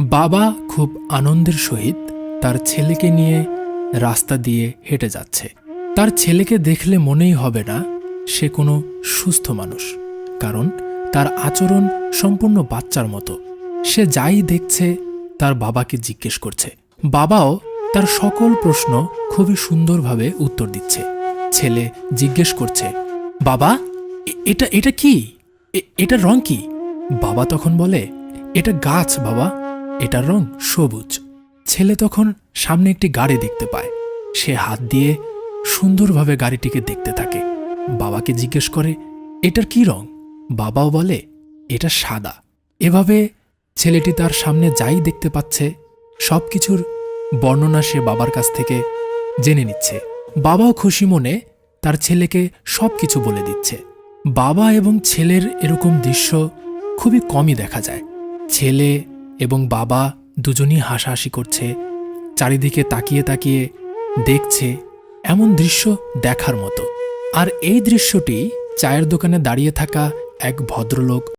বাবা খুব আনন্দের সহিত তার ছেলেকে নিয়ে রাস্তা দিয়ে হেঁটে যাচ্ছে। তার ছেলেকে দেখলে মনেই হবে না সে কোনো সুস্থ মানুষ, কারণ তার আচরণ সম্পূর্ণ বাচ্চার মতো। সে যাই দেখছে, তার বাবাকে জিজ্ঞেস করছে। বাবাও তার সকল প্রশ্ন খুবই সুন্দরভাবে উত্তর দিচ্ছে। ছেলে জিজ্ঞেস করছে, বাবা এটা এটা কি? এ- এটার রং কি? বাবা তখন বলে, এটা গাছ, বাবা। এটার রং সবুজ। ছেলে তখন সামনে একটি গাড়ি দেখতে পায়। সে হাত দিয়ে সুন্দরভাবে গাড়িটিকে দেখতে থাকে। বাবাকে জিজ্ঞেস করে, এটার কি রং? বাবাও বলে, এটা সাদা। এভাবে ছেলেটি তার সামনে যাই দেখতে পাচ্ছে সব কিছুর বর্ণনা সে বাবার কাছ থেকে জেনে নিচ্ছে। বাবাও খুশি মনে তার ছেলেকে সব কিছু বলে দিচ্ছে। বাবা এবং ছেলের এরকম দৃশ্য খুবই কমই দেখা যায়। ছেলে এবং বাবা দুজনই হাসাহাসি করছে। চারিদিকে তাকিয়ে তাকিয়ে দেখছে এমন দৃশ্য দেখার মতো। আর এই দৃশ্যটি চায়ের দোকানে দাঁড়িয়ে থাকা এক ভদ্রলোক